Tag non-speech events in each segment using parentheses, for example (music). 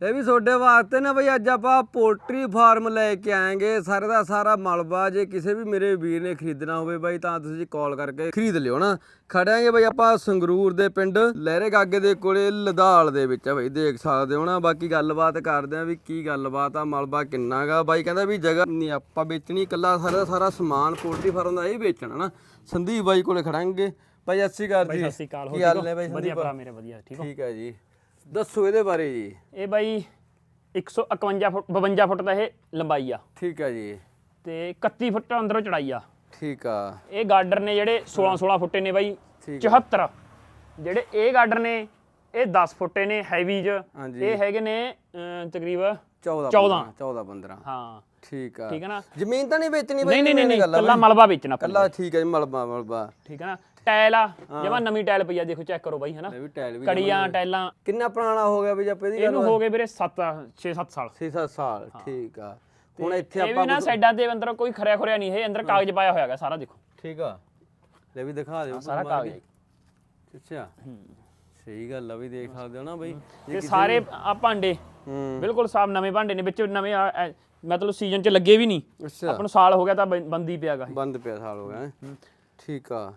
ਇਹ ਵੀ ਤੁਹਾਡੇ ਵਾਸਤੇ ਨਾ ਬਈ ਅੱਜ ਆਪਾਂ ਪੋਲਟਰੀ ਫਾਰਮ ਲੈ ਕੇ ਆਏਗੇ। ਸਾਰੇ ਦਾ ਸਾਰਾ ਮਲਬਾ ਜੇ ਕਿਸੇ ਵੀ ਮੇਰੇ ਵੀਰ ਨੇ ਖਰੀਦਣਾ ਹੋਵੇ ਬਾਈ ਤਾਂ ਤੁਸੀਂ ਕਾਲ ਕਰਕੇ ਖਰੀਦ ਲਿਓ ਨਾ। ਖੜਾਂਗੇ ਬਈ ਆਪਾਂ ਸੰਗਰੂਰ ਦੇ ਪਿੰਡ ਲਹਿਰੇ ਗਾਗੇ ਦੇ ਕੋਲੇ ਲਦਾਲ ਦੇ ਵਿੱਚ। ਬਈ ਦੇਖ ਸਕਦੇ ਹੋ ਨਾ ਬਾਕੀ ਗੱਲਬਾਤ ਕਰਦੇ ਆ ਵੀ ਕੀ ਗੱਲਬਾਤ ਆ ਮਲਬਾ ਕਿੰਨਾ ਗਾ। ਬਾਈ ਕਹਿੰਦਾ ਵੀ ਜਗ੍ਹਾ ਨਹੀਂ ਆਪਾਂ ਵੇਚਣੀ ਇਕੱਲਾ ਸਾਰਾ ਸਾਰਾ ਸਮਾਨ ਪੋਲਟਰੀ ਫਾਰਮ ਦਾ ਇਹ ਵੇਚਣਾ ਨਾ। ਸੰਦੀਪ ਬਾਈ ਕੋਲੇ ਖੜਾਂਗੇ। ਬਾਈ ਸਤਿ ਸ਼੍ਰੀ ਅਕਾਲ ਜੀ। ਸਤਿ ਸ਼੍ਰੀ ਅਕਾਲ। ਹੋ ਠੀਕ ਹੋ? ਵਧੀਆ ਭਰਾ ਮੇਰੇ ਵਧੀਆ। ਠੀਕ ਹੋ? ਠੀਕ ਹੈ ਜੀ। ਦੱਸੋ ਇਹਦੇ ਬਾਰੇ ਜੀ। ਇਹ ਬਾਈ 151 ਫੁੱਟ 52 ਫੁੱਟ ਦਾ ਇਹ ਲੰਬਾਈ ਆ। ਠੀਕ ਹੈ ਜੀ। ਤੇ 31 ਫੁੱਟ ਅੰਦਰੋਂ ਚੜਾਈ ਆ। ਠੀਕ ਆ। ਇਹ ਗਾਰਡਰ ਨੇ ਜਿਹੜੇ 16 16 ਫੁੱਟੇ ਨੇ ਬਾਈ ਠੀਕ 74 ਜਿਹੜੇ ਇਹ ਗਾਰਡਰ ਨੇ ਇਹ 10 ਫੁੱਟੇ ਨੇ ਹੈਵੀ ਹਾਂਜੀ। ਇਹ ਹੈਗੇ ਨੇ ਤਕਰੀਬਨ 14 14 14 15 ਹਾਂ। ਠੀਕ ਆ। ਠੀਕ ਹੈ ਨਾ? ਜ਼ਮੀਨ ਤਾਂ ਨਹੀਂ ਵੇਚਣੀ ਨਹੀਂ ਨਹੀਂ ਨਹੀਂ ਆ ਕੱਲਾ। ਮਲਬਾ ਵੇਚਣਾ ਕੱਲਾ ਠੀਕ ਹੈ ਜੀ ਮਲਬਾ ਮਲਬਾ। ਠੀਕ ਹੈ ਨਾ? ਟਾਇਲ ਆ। ਜਮਾ ਨਵੀਂ ਟਾਇਲ ਪਈ ਆ ਦੇਖੋ ਚੈੱਕ ਕਰੋ ਬਾਈ ਹਨਾ? ਇਹ ਵੀ ਟਾਇਲ ਵੀ ਕੜੀਆਂ ਟਾਇਲਾਂ ਕਿੰਨਾ ਪੁਰਾਣਾ ਹੋ ਗਿਆ ਵੀ ਜੱਪੇ ਦੀ ਗੱਲ? ਇਹਨੂੰ ਹੋ ਗਏ ਵੀਰੇ 7 6 7 ਸਾਲ। 6-7 ਸਾਲ ਠੀਕ ਆ। ਹੁਣ ਇੱਥੇ ਇਹ ਵੀ ਆਪਾਂ ਨਾ ਸਾਈਡਾਂ ਤੇ ਅੰਦਰ ਕੋਈ ਖਰਿਆ ਖੁਰਿਆ ਨਹੀਂ ਇਹ ਅੰਦਰ ਕਾਗਜ਼ ਪਾਇਆ ਹੋਇਆ ਹੈਗਾ ਸਾਰਾ ਦੇਖੋ। ਠੀਕ ਆ। ਲੈ ਵੀ ਦਿਖਾ ਦਿਓ ਸਾਰਾ ਕਾਗਜ਼। ਅੱਛਾ। ਸਹੀ ਗੱਲ ਆ ਵੀ ਦੇਖ ਸਕਦੇ ਹੋ ਨਾ ਬਈ। ਤੇ ਸਾਰੇ ਆ ਭਾਂਡੇ। ਬਿਲਕੁਲ ਸਾਫ਼ ਨਵੇਂ ਭਾਂਡੇ ਨੇ ਵਿੱਚ ਨਵੇਂ ਮਤਲਬ ਸੀਜ਼ਨ 'ਚ ਲੱਗੇ ਵੀ ਨਹੀਂ। ਅੱਛਾ। ਆਪਾਂ ਨੂੰ ਸਾਲ ਹੋ ਗਿਆ ਤਾਂ ਬੰਦੀ ਪਿਆਗਾ ਬੰਦ ਪਿਆ ਸਾਲ ਹੋ ਗਿਆ। ਠੀਕ ਆ।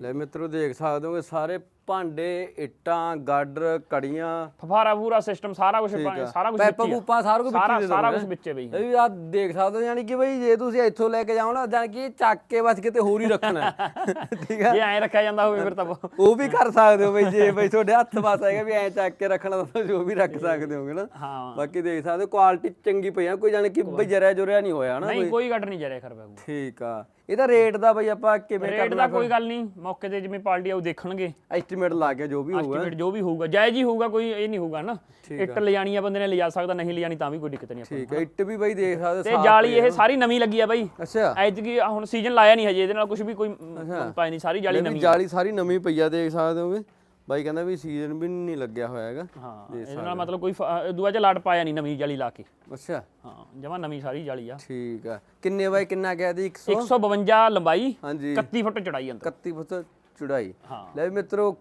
ਲੈ ਮਿੱਤਰੋ ਦੇਖ ਸਕਦੇ ਹੋਗੇ ਸਾਰੇ ਭਾਂਡੇ ਇੱਟਾਂ ਗਾਡਰ ਕੜੀਆਂ। ਫਫਾਰਾ ਪੂਰਾ ਸਿਸਟਮ ਸਾਰਾ ਕੁਝ ਸਾਰਾ ਕੁਝ ਪੈਪਾ ਪੂਪਾ ਸਾਰਾ ਕੁਝ ਵਿੱਚ ਹੀ ਦੇ ਸਾਰਾ। ਕੁਝ ਵਿੱਚੇ ਬਈ। ਇਹ ਵੀ ਆ ਦੇਖ ਸਕਦੇ ਹੋ ਯਾਨੀ ਕਿ ਬਈ ਜੇ ਤੁਸੀਂ ਇੱਥੋਂ ਲੈ ਕੇ ਜਾਓ ਨਾ ਜਾਨੀ ਕਿ ਚੱਕ ਕੇ ਬਸ ਕਿਤੇ ਹੋਰ ਹੀ ਰੱਖਣਾ ਹੈ। (laughs) ਠੀਕ ਆ? ਜੇ ਐਂ ਰੱਖਿਆ ਜਾਂਦਾ ਹੋਵੇ ਫਿਰ ਤਾਂ ਉਹ ਵੀ ਕਰ ਸਕਦੇ ਹੋ ਬਈ ਜੇ ਬਈ ਤੁਹਾਡੇ ਹੱਥ ਪਾਸ ਹੈਗਾ ਵੀ ਐਂ ਚੱਕ ਕੇ ਰੱਖਣਾ ਤਾਂ ਉਹ ਵੀ ਰੱਖ ਸਕਦੇ ਹੋਗੇ ਨਾ। ਹਾਂ। ਬਾਕੀ ਦੇਖ ਸਕਦੇ ਹੋ ਕੁਆਲਿਟੀ ਚੰਗੀ ਪਈ ਆ ਕੋਈ ਜਾਨੀ ਕਿ ਬਈ ਜਰਿਆ ਜੁਰਿਆ ਨਹੀਂ ਹੋਇਆ ਨਾ ਨਹੀਂ ਕੋਈ। ਘਟ ਨਹੀਂ ਜਰਿਆ ਖਰਬਾ ਠੀਕ ਆ। ਇਹਦਾ ਰੇਟ ਦਾ ਬਈ ਆਪਾਂ ਕਿਵੇਂ ਰੇਟ ਦਾ ਕੋਈ ਗੱਲ ਨਹੀਂ। ਮੌਕੇ ਤੇ ਜਿਵੇਂ ਪਾਰਟੀ ਆਉ ਦੇਖਣਗੇ। ਐਸਟੀਮੇਟ ਲਾ ਕੇ ਜੋ ਵੀ ਹੋਊਗਾ। ਐਸਟੀਮੇਟ ਜੋ ਵੀ ਹੋਊਗਾ। ਜਾਇਜ਼ ਹੀ ਹੋਊਗਾ ਕੋਈ ਇਹ ਨਹੀਂ ਹੋਊਗਾ ਨਾ। ਇੱਟ ਲਿਜਾਣੀ ਆ ਬੰਦੇ ਨੇ ਲਿਜਾ ਸਕਦਾ ਨਹੀਂ ਲਿਜਾਣੀ ਤਾਂ ਵੀ ਕੋਈ ਦਿੱਕਤ ਨਹੀਂ ਆਪਾਂ ਠੀਕ ਹੈ ਇੱਟ ਵੀ ਬਈ ਦੇਖ ਸਕਦੇ ਤੇ ਜਾਲੀ। ਇਹ ਸਾਰੀ ਨਵੀਂ ਲੱਗੀ ਆ ਬਾਈ। ਅੱਛਾ। ਐਤਕੀ ਹੁਣ ਸੀਜ਼ਨ ਲਾਇਆ ਨਹੀਂ ਹਜੇ ਇਹਦੇ ਨਾਲ ਕੁਝ ਵੀ ਕੋਈ ਪਾਈ ਨਹੀਂ ਸਾਰੀ ਜਾਲੀ ਨਵੀਂ ਜਾਲੀ ਸਾਰੀ ਨਵੀਂ ਪਈ ਆ ਦੇਖ ਸਕਦੇ ਹੋਗੇ। ਬਾਈ ਕਹਿੰਦਾ ਵੀ ਸੀਜ਼ਨ ਵੀ ਨਹੀਂ ਲੱਗਿਆ ਹੋਇਆ ਹੈਗਾ। ਹਾਂ ਇਹਦੇ ਨਾਲ ਮਤਲਬ ਕੋਈ ਦੂਆ ਚ ਲਾਟ ਪਾਇਆ ਨਹੀਂ ਨਵੀਂ ਜਾਲੀ ਲਾ ਕੇ। ਅੱਛਾ। ਹਾਂ ਜਮਾ ਨਵੀਂ ਸਾਰੀ ਜਾਲੀ ਆ। ਠੀਕ ਆ। ਕਿੰਨੇ ਬਾਈ ਕਿੰਨਾ ਕਹਿ ਦੀ 100 152 ਲੰਬਾਈ ਹਾਂਜੀ। 31 ਫੁੱਟ ਚੜਾਈ ਅੰਦਰ। 31 ਫੁੱਟ ਚੁੜਾਈ। ਹਾਂ। ਲੈ ਮਿੱਤਰੋ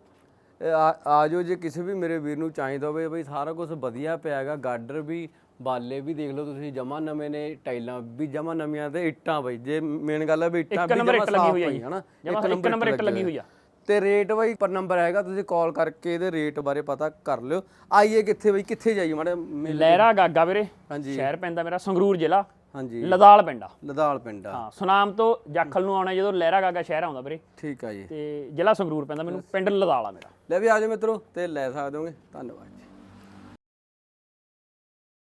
ਇਹ ਆ ਆ ਜਾਓ ਜੇ ਕਿਸੇ ਵੀ ਮੇਰੇ ਵੀਰ ਨੂੰ ਚਾਹੀਦਾ ਹੋਵੇ ਬਈ ਸਾਰਾ ਕੁਝ ਵਧੀਆ ਪਿਆ ਹੈਗਾ ਗਾਡਰ ਵੀ ਬਾਲੇ ਵੀ ਦੇਖ ਲਓ ਤੁਸੀਂ ਜਮਾ ਨਵੇਂ ਨੇ ਟਾਈਲਾਂ ਵੀ ਜਮਾ ਨਵੀਆਂ ਤੇ ਇੱਟਾਂ ਬਈ। ਜੇ ਮੇਨ ਗੱਲ ਹੈ ਵੀ ਇੱਟਾਂ ਵੀ ਜਮਾ ਸਾਫ਼ ਹੋਈ ਹਨਾ ਜਮਾ ਇੱਕ ਨੰਬਰ ਇੱਟ ਲੱਗੀ ਹੋਈ ਆ। ਤੇ ਰੇਟ ਬਈ ਪਰ ਨੰਬਰ ਹੈਗਾ ਤੁਸੀਂ ਕਾਲ ਕਰਕੇ ਇਹਦੇ ਰੇਟ ਬਾਰੇ ਪਤਾ ਕਰ ਲਿਓ। ਆਈਏ ਕਿੱਥੇ ਬਈ ਕਿੱਥੇ ਜਾਈਏ? ਮਾੜੇ ਲਹਿਰਾ ਗਾਗਾ ਵੀਰੇ ਹਾਂਜੀ। ਸ਼ਹਿਰ ਪੈਂਦਾ ਮੇਰਾ ਸੰਗਰੂਰ ਜ਼ਿਲ੍ਹਾ ਹਾਂਜੀ। ਲਦਾਲ ਪਿੰਡ ਲਦਾਲ ਪਿੰਡ ਹਾਂ ਸੁਨਾਮ ਤੋਂ ਜਾਖਲ ਨੂੰ ਆਉਣਾ ਜਦੋਂ ਲਹਿਰਾ ਗਾਗਾ ਸ਼ਹਿਰ ਆਉਂਦਾ ਵੀਰੇ। ਠੀਕ ਆ ਜੀ। ਤੇ ਜ਼ਿਲ੍ਹਾ ਸੰਗਰੂਰ ਪੈਂਦਾ ਮੈਨੂੰ ਪਿੰਡ ਲਦਾਲ ਆ ਮੇਰਾ। ਲੈ ਵੀ ਆ ਜਾਓ ਮਿੱਤਰੋ ਤੇ ਲੈ ਸਕਦੇ ਹੋਗੇ। ਧੰਨਵਾਦ।